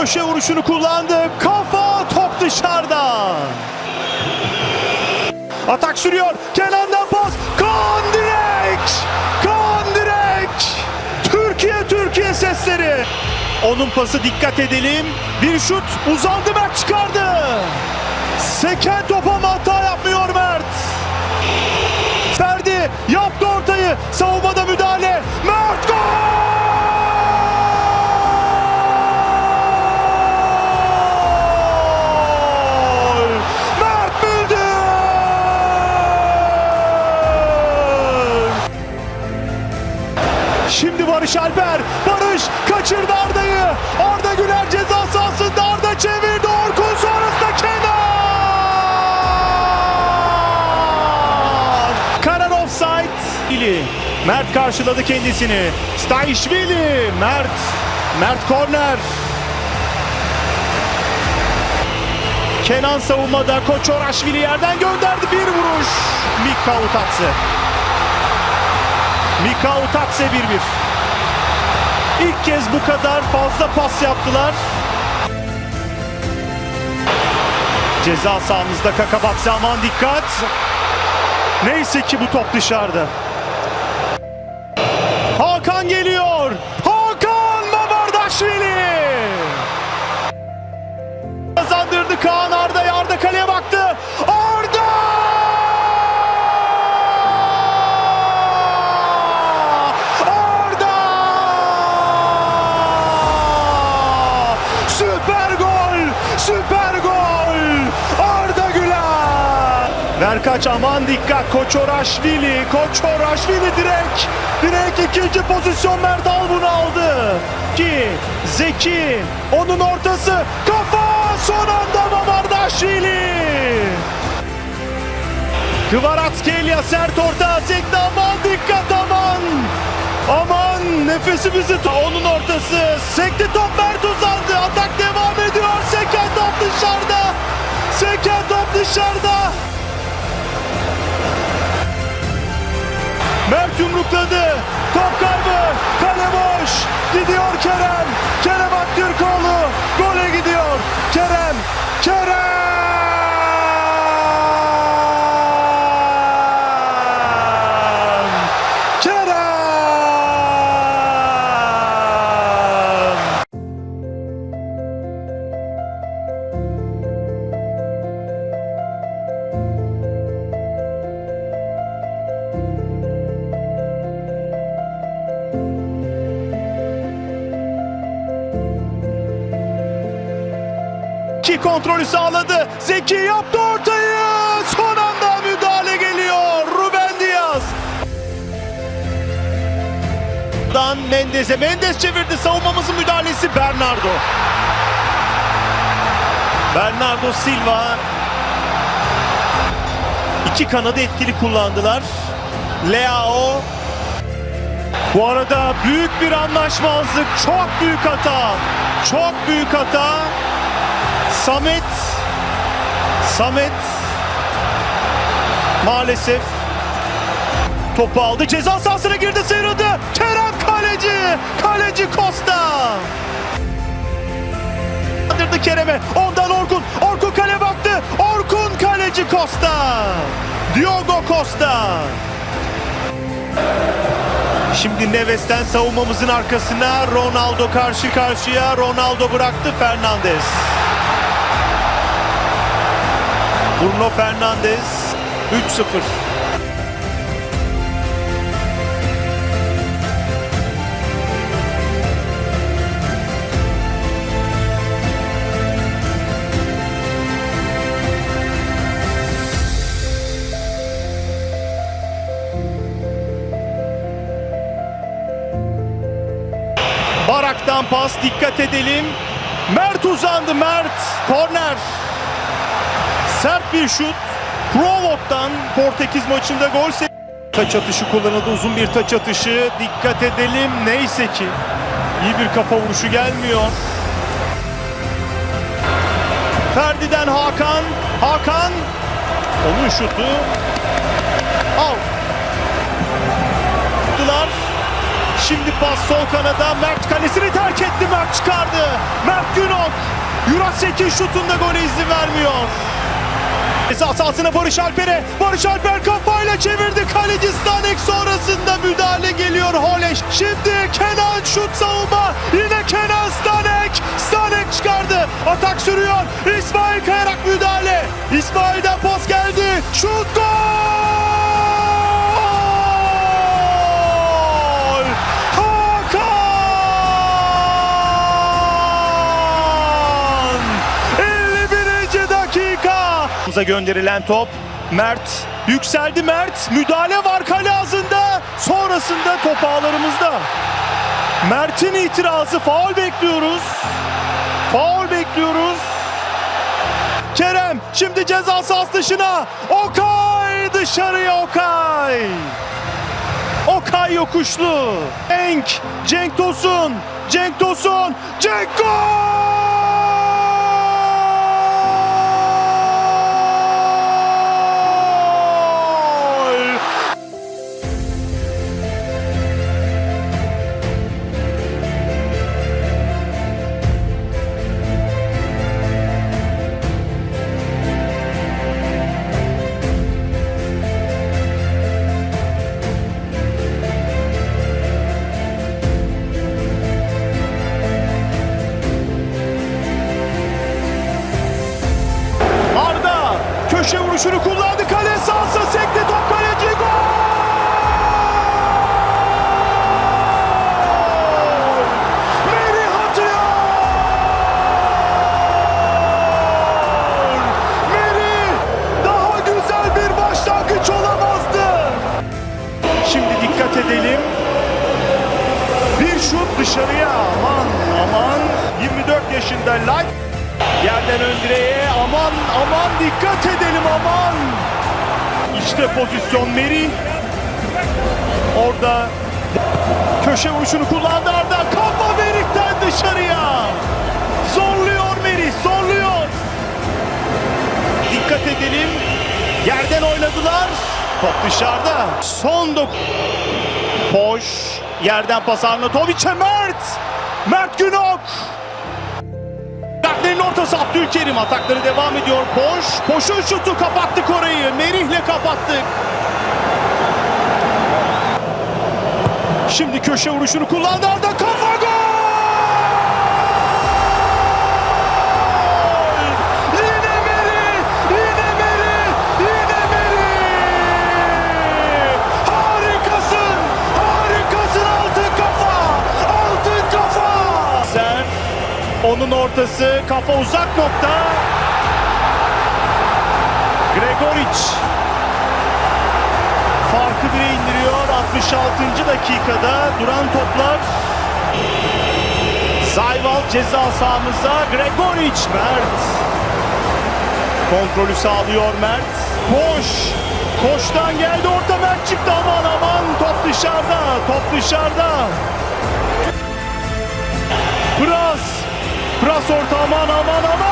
Köşe vuruşunu kullandı. Kafa top dışarıda. Atak sürüyor. Kenan'dan pas. Kaan direkt. Kaan direkt. Türkiye Türkiye sesleri. Onun pası dikkat edelim. Bir şut uzandı Mert çıkardı. Seken topa mı hata yapmıyor Mert. Ferdi yaptı ortayı. Savunmada Barış Alper. Barış kaçırdı Arda'yı. Arda Güler ceza sahasında. Arda çevirdi. Orkun sonrasında Kenan. Karar offside. İli. Mert karşıladı kendisini. Stajvili. Mert. Mert korner. Kenan savunmada Koçoraşvili yerden gönderdi bir vuruş. Mika Utatse. Mika Utatse 1-1. İlk kez bu kadar fazla pas yaptılar. Ceza sahamızda Kakabaksı aman dikkat. Neyse ki bu top dışarıda. Süper gol! Arda Güler! Verkaç aman dikkat Koçoraşvili. Koçoraşvili direkt. Direkt ikinci pozisyon Mert Albun aldı. Ki Zeki onun ortası kafa son anda Mamardaşvili. Kvaratskhelia sert orta sekte aman dikkat aman. Aman nefesimizi onun ortası. Sekti top Mert uzandı. Atak devam ediyor. Seken top dışarıda. Seken top dışarıda. Mert yumrukladı. Top kontrolü sağladı. Zeki yaptı ortayı. Son anda müdahale geliyor. Ruben Diaz. Dan Mendes'e. Mendes çevirdi. Savunmamızın müdahalesi Bernardo. Bernardo Silva. İki kanadı etkili kullandılar. Leao. Bu arada büyük bir anlaşmazlık. Çok büyük hata. Çok büyük hata. Samet Samet maalesef topu aldı. Ceza sahasına girdi sıyrıldı. Kerem kaleci. Kaleci Costa. Kandırdı Kerem'e. Ondan Orkun. Orkun kale baktı. Orkun kaleci Costa. Diogo Costa. Şimdi Neves'ten savunmamızın arkasına Ronaldo karşı karşıya. Ronaldo bıraktı Fernandes. Bruno Fernandes 3-0. Barak'tan pas dikkat edelim. Mert uzandı Mert. Korner. Bir şut. Provok'tan Portekiz maçında gol se- Taç atışı kullanıldı. Uzun bir taç atışı. Dikkat edelim. Neyse ki iyi bir kafa vuruşu gelmiyor. Ferdi'den Hakan. Hakan. Onun şutu. Out. Şimdi pas sol kanada. Mert kalesini terk etti. Mert çıkardı. Mert Günok. Jurasek'in şutunda gole izin vermiyor. Ceza sahasına Barış Alper'e. Barış Alper kafayla çevirdi. Kaleci Stanek sonrasında müdahale geliyor Holeş. Şimdi Kenan şut savunma. Yine Kenan Stanek. Stanek çıkardı. Atak sürüyor. İsmail kayarak müdahale. İsmail'den pas geldi. Şut gol! Dakika. Uza gönderilen top. Mert yükseldi Mert. Müdahale var kale ağzında. Sonrasında top ağlarımızda. Mert'in itirazı faul bekliyoruz. Faul bekliyoruz. Kerem şimdi ceza sahası dışına. Okay dışarıya Okay. Okay yokuşlu. Cenk, Cenk Tosun, Cenk Tosun, Cenk gol! Köşe vuruşunu kullandı. Kale sahası sekti top kaleci gol! Edelim. Bir şut dışarıya. Aman aman. 24 yaşında Light Yerden ön direğe aman aman dikkat edelim aman. İşte pozisyon Meri. Orada köşe vuruşunu kullandı Arda. Kafa Merih'ten dışarıya. Zorluyor Merih zorluyor. Dikkat edelim. Yerden oynadılar. Top dışarıda. Son dok. Boş. Yerden pas Arnatovic'e Mert. Mert Günok. Gakler'in ortası Abdülkerim atakları devam ediyor. Poş, Poş'un şutu kapattık orayı. Merih'le kapattık. Şimdi köşe vuruşunu kullandı Arda kafa onun ortası kafa uzak nokta. Gregoric farkı bire indiriyor 66. dakikada duran toplar. Zayval ceza sahamıza Gregoric Mert. Kontrolü sağlıyor Mert. Koş. Koştan geldi orta Mert çıktı aman aman top dışarıda. Top dışarıda. Pras orta aman aman aman.